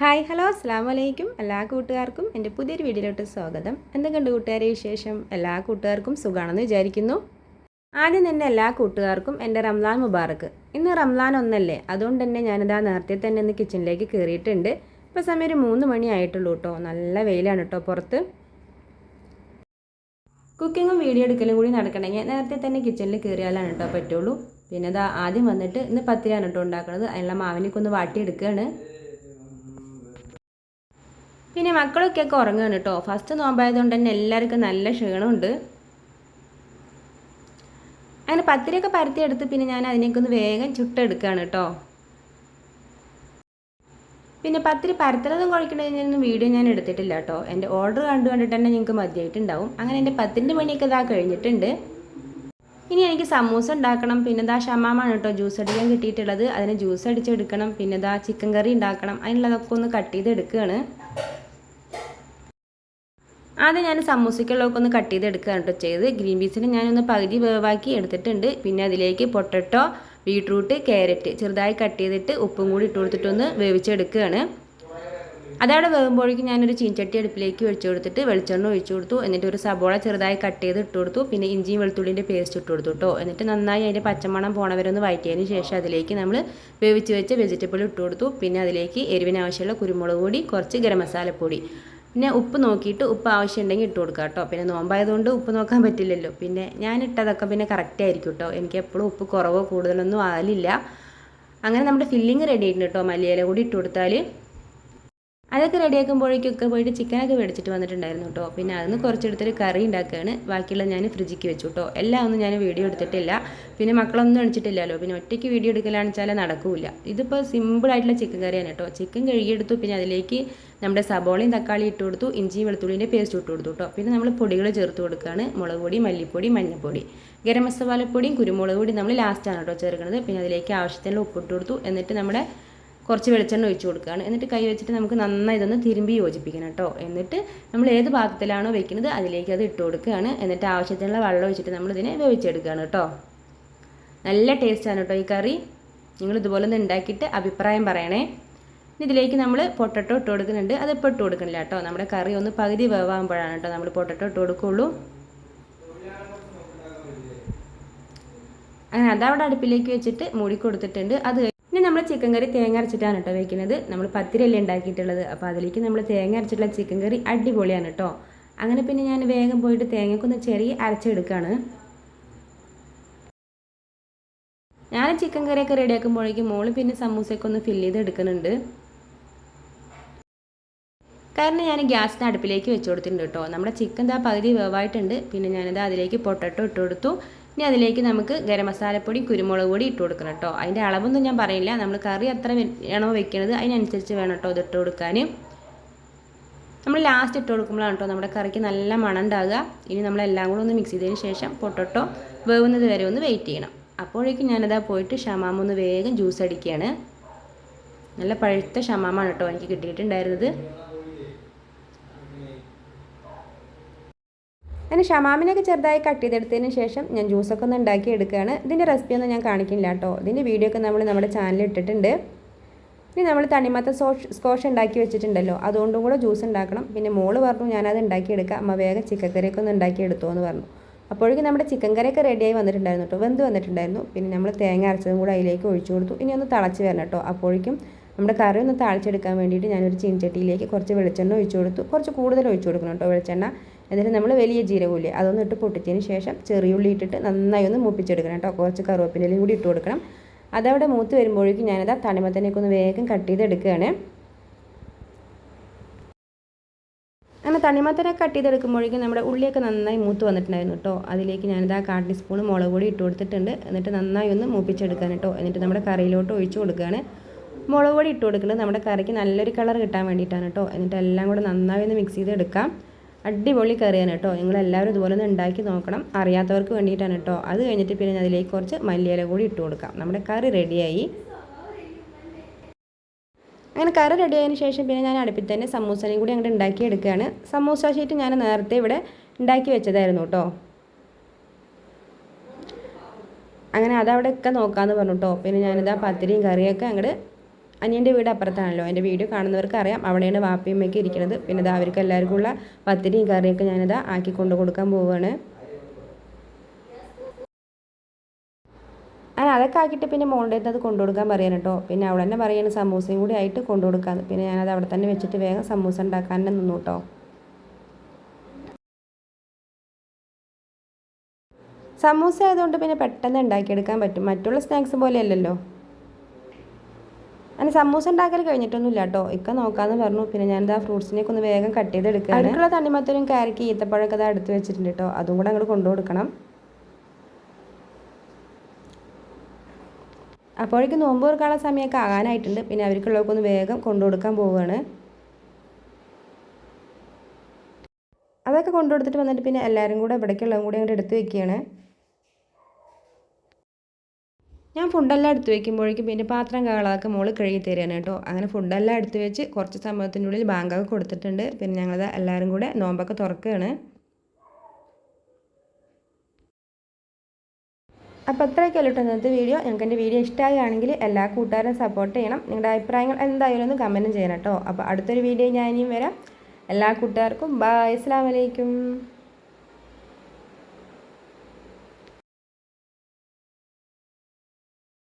Hi hello അസ്സാം വലൈക്കും എല്ലാ കൂട്ടുകാർക്കും എന്റെ പുതിയൊരു വീഡിയോയിലോട്ട് സ്വാഗതം. എന്തൊക്കെയുണ്ട് കൂട്ടുകാരെ വിശേഷം? എല്ലാ കൂട്ടുകാർക്കും സുഖമാണെന്ന് വിചാരിക്കുന്നു. ആദ്യം തന്നെ എല്ലാ കൂട്ടുകാർക്കും എന്റെ റംലാൻ മുബാറക്ക് ഇന്ന് റംലാൻ ഒന്നല്ലേ? അതുകൊണ്ട് തന്നെ ഞാനിതാ നേരത്തെ തന്നെ ഇന്ന് കിച്ചണിലേക്ക് കയറിയിട്ടുണ്ട്. ഇപ്പോൾ സമയം ഒരു മൂന്ന് മണി ആയിട്ടുള്ളൂ കേട്ടോ നല്ല വെയിലാണ് കേട്ടോ പുറത്ത്. കുക്കിങ്ങും വീഡിയോ എടുക്കലും കൂടി നടക്കണമെങ്കിൽ നേരത്തെ തന്നെ കിച്ചണിൽ കയറിയാലാണ് കേട്ടോ പറ്റുള്ളൂ. പിന്നെ ഇതാ ആദ്യം വന്നിട്ട് ഇന്ന് പത്തിരിയാണ് കേട്ടോ ഉണ്ടാക്കുന്നത് അതിനുള്ള മാവിനൊക്കെ ഒന്ന് വാട്ടിയെടുക്കുകയാണ് പിന്നെ മക്കളൊക്കെ ഒക്കെ ഉറങ്ങുകയാണ് കേട്ടോ. ഫസ്റ്റ് നോമ്പായതുകൊണ്ട് തന്നെ എല്ലാവർക്കും നല്ല ക്ഷീണമുണ്ട്. അങ്ങനെ പത്തിരിയൊക്കെ പരത്തിയെടുത്ത് പിന്നെ ഞാൻ അതിനേക്ക് ഒന്ന് വേഗം ചുട്ടെടുക്കുകയാണ് കേട്ടോ. പിന്നെ പത്തിരി പരത്തുന്നതും കുഴക്കണതിനൊന്നും വീഡിയോ ഞാൻ എടുത്തിട്ടില്ല കേട്ടോ. എന്റെ ഓർഡർ കണ്ടു കണ്ടിട്ട് തന്നെ നിങ്ങൾക്ക് മതിയായിട്ടുണ്ടാവും. അങ്ങനെ എന്റെ പത്തിന്റെ പണിയൊക്കെ ഇതാ കഴിഞ്ഞിട്ടുണ്ട്. ഇനി എനിക്ക് സമൂസ ഉണ്ടാക്കണം. പിന്നെ ഇതാ ഷമാമാണ് കേട്ടോ ജ്യൂസ് അടിക്കാൻ കിട്ടിയിട്ടുള്ളത്. അതിന് ജ്യൂസ് അടിച്ചെടുക്കണം. പിന്നെ ഇതാ ചിക്കൻ കറി ഉണ്ടാക്കണം. അതിനുള്ളതൊക്കെ ഒന്ന് കട്ട് ചെയ്ത് എടുക്കുകയാണ് ആദ്യം ഞാൻ സമൂസയ്ക്കുള്ളതൊക്കെ ഒന്ന് കട്ട് ചെയ്ത് എടുക്കുകയാണ് കേട്ടോ ചെയ്ത് ഗ്രീൻ പീസിന് ഞാനൊന്ന് പകുതി വേവാക്കി എടുത്തിട്ടുണ്ട്. പിന്നെ അതിലേക്ക് പൊട്ടറ്റോ ബീട്രൂട്ട് ക്യാരറ്റ് ചെറുതായി കട്ട് ചെയ്തിട്ട് ഉപ്പും കൂടി ഇട്ട് കൊടുത്തിട്ടൊന്ന് വേവിച്ചെടുക്കുകയാണ്. അതവിടെ വേകുമ്പോഴേക്കും ഞാനൊരു ചീൻചട്ടി അടുപ്പിലേക്ക് ഒഴിച്ചു കൊടുത്തിട്ട് വെളിച്ചെണ്ണ ഒഴിച്ചു കൊടുത്തു. എന്നിട്ട് ഒരു സബോള ചെറുതായി കട്ട് ചെയ്ത് ഇട്ട് കൊടുത്തു. പിന്നെ ഇഞ്ചിയും വെളുത്തുള്ളിന്റെ പേസ്റ്റ് ഇട്ട് കൊടുത്തു കേട്ടോ. എന്നിട്ട് നന്നായി അതിന്റെ പച്ചമണം പോണവരെ ഒന്ന് ശേഷം അതിലേക്ക് നമ്മൾ വേവിച്ച് വെച്ച വെജിറ്റബിൾ ഇട്ട് കൊടുത്തു. പിന്നെ അതിലേക്ക് എരിവിനാവശ്യമുള്ള കുരുമുളക് പൊടി കുറച്ച് ഗരം മസാലപ്പൊടി. പിന്നെ ഉപ്പ് നോക്കിയിട്ട് ഉപ്പ് ആവശ്യമുണ്ടെങ്കിൽ ഇട്ട് കൊടുക്കുക കേട്ടോ. പിന്നെ നോമ്പായതുകൊണ്ട് ഉപ്പ് നോക്കാൻ പറ്റില്ലല്ലോ. പിന്നെ ഞാൻ ഇട്ടതൊക്കെ പിന്നെ കറക്റ്റ് ആയിരിക്കും കേട്ടോ. എനിക്ക് എപ്പോഴും ഉപ്പ് കുറവോ കൂടുതലൊന്നും ആലില്ല അങ്ങനെ നമ്മുടെ ഫില്ലിങ് റെഡി ആയിട്ടുണ്ട് കേട്ടോ. മല്ലിയില കൂടി ഇട്ട് കൊടുത്താൽ അതൊക്കെ റെഡിയാക്കുമ്പോഴേക്കൊക്കെ പോയിട്ട് ചിക്കനൊക്കെ മേടിച്ചിട്ട് വന്നിട്ടുണ്ടായിരുന്നു കേട്ടോ. പിന്നെ അതിന് കുറച്ചെടുത്തൊരു കറി ഉണ്ടാക്കുകയാണ് ബാക്കിയുള്ള ഞാൻ ഫ്രിഡ്ജിക്ക് വെച്ചു കേട്ടോ. എല്ലാം ഒന്നും ഞാൻ വീഡിയോ എടുത്തിട്ടില്ല. പിന്നെ മക്കളൊന്നും എണിച്ചിട്ടില്ലല്ലോ. പിന്നെ ഒറ്റയ്ക്ക് വീഡിയോ എടുക്കലാണെന്ന് വെച്ചാൽ നടക്കില്ല. ഇതിപ്പോൾ സിമ്പിളായിട്ടുള്ള ചിക്കൻ കറിയാണ് കേട്ടോ. ചിക്കൻ കഴുകിയെടുത്തു. പിന്നെ അതിലേക്ക് നമ്മുടെ സബോളയും തക്കാളി ഇട്ട് കൊടുത്തു. ഇഞ്ചിയും വെളുത്തുള്ളിന്റെ പേസ്റ്റ് ഇട്ട് കൊടുത്തു കേട്ടോ. പിന്നെ നമ്മൾ പൊടികൾ ചേർത്ത് കൊടുക്കുകയാണ് മുളക് പൊടി മല്ലിപ്പൊടി മഞ്ഞൾപ്പൊടി ഗരം മസാലപ്പൊടിയും കുരുമുളക് പൊടി നമ്മൾ ലാസ്റ്റാണ് കേട്ടോ ചേർക്കുന്നത്. പിന്നെ അതിലേക്ക് ആവശ്യത്തിനുള്ള ഉപ്പിട്ട് കൊടുത്തു. എന്നിട്ട് നമ്മുടെ കുറച്ച് വെളിച്ചെണ്ണ ഒഴിച്ചു കൊടുക്കുകയാണ്. എന്നിട്ട് കൈ വെച്ചിട്ട് നമുക്ക് നന്നായി ഇതൊന്ന് തിരുമ്പി യോജിപ്പിക്കണം കേട്ടോ. എന്നിട്ട് നമ്മൾ ഏത് പാത്രത്തിലാണോ വെക്കുന്നത് അതിലേക്ക് അത് ഇട്ട് കൊടുക്കുകയാണ്. എന്നിട്ട് ആവശ്യത്തിനുള്ള വെള്ളം ഒഴിച്ചിട്ട് നമ്മളിതിനെ വേവിച്ചെടുക്കുകയാണ് കേട്ടോ. നല്ല ടേസ്റ്റാണ് കേട്ടോ ഈ കറി. നിങ്ങൾ ഇതുപോലെ ഒന്ന് ഉണ്ടാക്കിയിട്ട് അഭിപ്രായം പറയണേ. ഇതിലേക്ക് നമ്മൾ പൊട്ടറ്റോ ഇട്ട് കൊടുക്കുന്നുണ്ട്. അത് ഇപ്പോൾ ഇട്ട് കൊടുക്കണില്ല കേട്ടോ. നമ്മുടെ കറി ഒന്ന് പകുതി വേവാകുമ്പോഴാണ് കേട്ടോ നമ്മൾ പൊട്ടറ്റോ ഇട്ട് കൊടുക്കുള്ളൂ. അങ്ങനെ അതവിടെ അടുപ്പിലേക്ക് വെച്ചിട്ട് മൂടി കൊടുത്തിട്ടുണ്ട്. അത് ചിക്കൻ കറി തേങ്ങ അരച്ചിട്ടാണ് കേട്ടോ വയ്ക്കുന്നത് നമ്മൾ പത്തിരല്ലേ ഉണ്ടാക്കിയിട്ടുള്ളത്. അപ്പോൾ അതിലേക്ക് നമ്മൾ തേങ്ങ അരച്ചിട്ടുള്ള ചിക്കൻ കറി അടിപൊളിയാണ് കേട്ടോ അങ്ങനെ പിന്നെ ഞാൻ വേഗം പോയിട്ട് തേങ്ങക്കൊന്ന് ചെറിയ അരച്ചെടുക്കുകയാണ് ഞാൻ ചിക്കൻ കറിയൊക്കെ റെഡിയാക്കുമ്പോഴേക്കും മോൾ പിന്നെ സമൂസയൊക്കെ ഒന്ന് ഫില്ല് ചെയ്ത് എടുക്കുന്നുണ്ട്. കാരണം ഞാൻ ഗ്യാസിന് അടുപ്പിലേക്ക് വെച്ച് കൊടുത്തിട്ടുണ്ട് കേട്ടോ നമ്മുടെ ചിക്കൻ ദാ പകുതി വേവായിട്ടുണ്ട്. പിന്നെ ഞാനിത് അതിലേക്ക് പൊട്ടറ്റോ ഇട്ട് കൊടുത്തു. ഇനി അതിലേക്ക് നമുക്ക് ഗരം മസാലപ്പൊടി കുരുമുളക് പൊടി ഇട്ട് കൊടുക്കണം കേട്ടോ. അതിന്റെ അളവൊന്നും ഞാൻ പറയില്ല. നമ്മൾ കറി എത്ര വേണോ വെക്കുന്നത് അതിനനുസരിച്ച് വേണം കേട്ടോ അത് ഇട്ട് കൊടുക്കാൻ. നമ്മൾ ലാസ്റ്റ് ഇട്ട് കൊടുക്കുമ്പോഴാണ് കേട്ടോ നമ്മുടെ കറിക്ക് നല്ല മണം ഉണ്ടാകുക ഇനി നമ്മളെല്ലാം കൂടെ ഒന്ന് മിക്സ് ചെയ്തതിന് ശേഷം പൊട്ടറ്റോ വേവുന്നത് വരെ ഒന്ന് വെയിറ്റ് ചെയ്യണം. അപ്പോഴേക്കും ഞാനതാ പോയിട്ട് ഷമാമ ഒന്ന് വേഗം ജ്യൂസ് അടിക്കുകയാണ്. നല്ല പഴുത്ത ഷമാമാണ് കേട്ടോ എനിക്ക് കിട്ടിയിട്ടുണ്ടായിരുന്നത്. അങ്ങനെ ഷമാമിനൊക്കെ ചെറുതായി കട്ട് ചെയ്തെടുത്തതിന് ശേഷം ഞാൻ ജ്യൂസൊക്കെ ഒന്ന് ഉണ്ടാക്കി എടുക്കുകയാണ്. ഇതിന്റെ റെസിപ്പി ഒന്നും ഞാൻ കാണിക്കില്ല കേട്ടോ. ഇതിന്റെ വീഡിയോ ഒക്കെ നമ്മൾ നമ്മുടെ ചാനലിൽ ഇട്ടിട്ടുണ്ട്. ഇനി നമ്മൾ തണിമത്ത സോഷ് സ്കോഷ് ഉണ്ടാക്കി വെച്ചിട്ടുണ്ടല്ലോ. അതുകൊണ്ടും കൂടെ ജ്യൂസ് ഉണ്ടാക്കണം. പിന്നെ മോൾ പറഞ്ഞു ഞാനത് ഉണ്ടാക്കിയെടുക്കാം. അമ്മ വേഗം ചിക്കൻ കറിയൊക്കെ ഒന്ന് ഉണ്ടാക്കി എടുത്തോ എന്ന് പറഞ്ഞു. അപ്പോഴേക്കും നമ്മുടെ ചിക്കൻ കറിയൊക്കെ റെഡിയായി വന്നിട്ടുണ്ടായിരുന്നു കേട്ടോ. വെന്ത് വന്നിട്ടുണ്ടായിരുന്നു. പിന്നെ നമ്മൾ തേങ്ങ അരച്ചതും കൂടെ അതിലേക്ക് ഒഴിച്ചു കൊടുത്തു. ഇനി ഒന്ന് തിളച്ച് വരണം കേട്ടോ. അപ്പോഴേക്കും നമ്മുടെ കറി ഒന്ന് താളിച്ചെടുക്കാൻ വേണ്ടിയിട്ട് ഞാനൊരു ചീൻചട്ടിയിലേക്ക് കുറച്ച് വെളിച്ചെണ്ണ ഒഴിച്ചു കൊടുത്തു. കുറച്ച് കൂടുതൽ ഒഴിച്ചു കൊടുക്കണം കേട്ടോ വെളിച്ചെണ്ണ. എന്നിട്ട് നമ്മൾ വലിയ ജീരകമില്ലേ അതൊന്ന് ഇട്ട് പൊട്ടിച്ചതിന് ശേഷം ചെറിയുള്ളി ഇട്ടിട്ട് നന്നായി ഒന്ന് മൂപ്പിച്ചെടുക്കണം കേട്ടോ. കുറച്ച് കറുവേപ്പിന്റെലും കൂടി ഇട്ട് കൊടുക്കണം. അതവിടെ മൂത്ത് വരുമ്പോഴേക്കും ഞാനത് തണിമത്തനേക്ക് ഒന്ന് വേഗം കട്ട് ചെയ്തെടുക്കുകയാണ്. അങ്ങനെ തണിമത്തനെ കട്ട് ചെയ്തെടുക്കുമ്പോഴേക്കും നമ്മുടെ ഉള്ളിയൊക്കെ നന്നായി മൂത്ത് വന്നിട്ടുണ്ടായിരുന്നു കേട്ടോ. അതിലേക്ക് ഞാനിത് ആ കാട്ടി സ്പൂൺ മുളക് പൊടി ഇട്ട് കൊടുത്തിട്ടുണ്ട്. എന്നിട്ട് നന്നായി ഒന്ന് മൂപ്പിച്ചെടുക്കാൻ കേട്ടോ. എന്നിട്ട് നമ്മുടെ കറിയിലോട്ട് ഒഴിച്ച് കൊടുക്കുകയാണ്. മുളക് പൊടി ഇട്ട് കൊടുക്കുന്നത് നമ്മുടെ കറിക്ക് നല്ലൊരു കളർ കിട്ടാൻ വേണ്ടിയിട്ടാണ് കേട്ടോ. എന്നിട്ട് എല്ലാം കൂടെ നന്നായി ഒന്ന് മിക്സ് ചെയ്തെടുക്കാം. അടിപൊളി കറിയാണ് കേട്ടോ. നിങ്ങളെല്ലാവരും ഇതുപോലെ ഒന്ന് ഉണ്ടാക്കി നോക്കണം. അറിയാത്തവർക്ക് വേണ്ടിയിട്ടാണ് കേട്ടോ. അത് കഴിഞ്ഞിട്ട് പിന്നെ അതിലേക്ക് കുറച്ച് മല്ലിയില കൂടി ഇട്ട് കൊടുക്കാം. നമ്മുടെ കറി റെഡിയായി. അങ്ങനെ കറി റെഡിയായതിനു ശേഷം പിന്നെ ഞാൻ അടുപ്പിൽ തന്നെ സമൂസനെയും കൂടി അങ്ങോട്ട് ഉണ്ടാക്കി എടുക്കുകയാണ് സമൂസ ഷീറ്റ് ഞാൻ നേരത്തെ ഇവിടെ ഉണ്ടാക്കി വെച്ചതായിരുന്നു കേട്ടോ. അങ്ങനെ അതവിടെയൊക്കെ നോക്കാമെന്ന് പറഞ്ഞു കേട്ടോ. പിന്നെ ഞാനിതാ പത്തിരിയും കറിയൊക്കെ അങ്ങോട്ട് അനിയന്റെ വീട് അപ്പുറത്താണല്ലോ. എന്റെ വീഡിയോ കാണുന്നവർക്ക് അറിയാം. അവിടെയാണ് വാപ്പയമ്മയൊക്കെ ഇരിക്കുന്നത്. പിന്നെ ഇത് അവർക്ക് എല്ലാവർക്കും ഉള്ള പത്തിരിയും കറിയൊക്കെ ഞാനിത് ആക്കി കൊണ്ടു കൊടുക്കാൻ പോവുകയാണ് ഞാൻ അതൊക്കെ ആക്കിയിട്ട് പിന്നെ മോളുടെ അടുത്ത് അത് കൊണ്ടു കൊടുക്കാൻ പറയാൻ കേട്ടോ. പിന്നെ അവിടെ തന്നെ പറയുന്നത് സമൂസയും കൂടി ആയിട്ട് കൊണ്ടു കൊടുക്കാമെന്ന് പിന്നെ ഞാനത് അവിടെ തന്നെ വെച്ചിട്ട് വേഗം സമൂസ ഉണ്ടാക്കാൻ തന്നെ നിന്നു കേട്ടോ. സമൂസ ആയതുകൊണ്ട് പിന്നെ പെട്ടെന്ന് ഉണ്ടാക്കിയെടുക്കാൻ പറ്റും. മറ്റുള്ള സ്നാക്സ് പോലെയല്ലല്ലോ. അങ്ങനെ സമൂസ ഉണ്ടാക്കൽ കഴിഞ്ഞിട്ടൊന്നുമില്ല കേട്ടോ. ഇക്ക നോക്കാമെന്ന് പറഞ്ഞു. പിന്നെ ഞാനിത് ആ ഫ്രൂട്ട്സിനെയൊക്കെ ഒന്ന് വേഗം കട്ട് ചെയ്തെടുക്കുക അടുക്കള തണ്ണിമത്തനും കാരക്ക് ഈത്തപ്പഴമൊക്കെ അത് എടുത്ത് വെച്ചിട്ടുണ്ട് കേട്ടോ. അതും കൂടെ അങ്ങോട്ട് കൊണ്ടു കൊടുക്കണം. അപ്പോഴേക്കും നോമ്പ് തുറക്കാനുള്ള സമയമൊക്കെ ആകാനായിട്ടുണ്ട്. പിന്നെ അവർക്കുള്ളവർക്ക് ഒന്ന് വേഗം കൊണ്ടു കൊടുക്കാൻ പോവുകയാണ്. അതൊക്കെ കൊണ്ടു കൊടുത്തിട്ട് വന്നിട്ട് പിന്നെ എല്ലാവരും കൂടെ ഇവിടേക്കുള്ളതും കൂടി അങ്ങോട്ട് എടുത്ത് വെക്കുകയാണ്. ഞാൻ ഫുഡെല്ലാം എടുത്ത് വെക്കുമ്പോഴേക്കും പിന്നെ പാത്രം കാളാക്കെ മോൾ കഴുകി തരാനാണ് കേട്ടോ. അങ്ങനെ ഫുഡെല്ലാം എടുത്ത് വെച്ച് കുറച്ച് സമയത്തിനുള്ളിൽ ബാങ്കൊക്കെ കൊടുത്തിട്ടുണ്ട്. പിന്നെ ഞങ്ങളത് എല്ലാവരും കൂടെ നോമ്പൊക്കെ തുറക്കുകയാണ് അപ്പോൾ അത്രയൊക്കെ അല്ലോട്ടോ ഇന്നത്തെ വീഡിയോ. ഞങ്ങൾക്ക് എന്റെ വീഡിയോ ഇഷ്ടമാകുകയാണെങ്കിൽ എല്ലാ കൂട്ടുകാരും സപ്പോർട്ട് ചെയ്യണം. നിങ്ങളുടെ അഭിപ്രായങ്ങൾ എന്തായാലും ഒന്ന് കമന്റും ചെയ്യണം കേട്ടോ. അപ്പോൾ അടുത്തൊരു വീഡിയോ ഞാൻ ഇനിയും വരാം. എല്ലാ കൂട്ടുകാർക്കും ബായ് അസ്സാം വലൈക്കും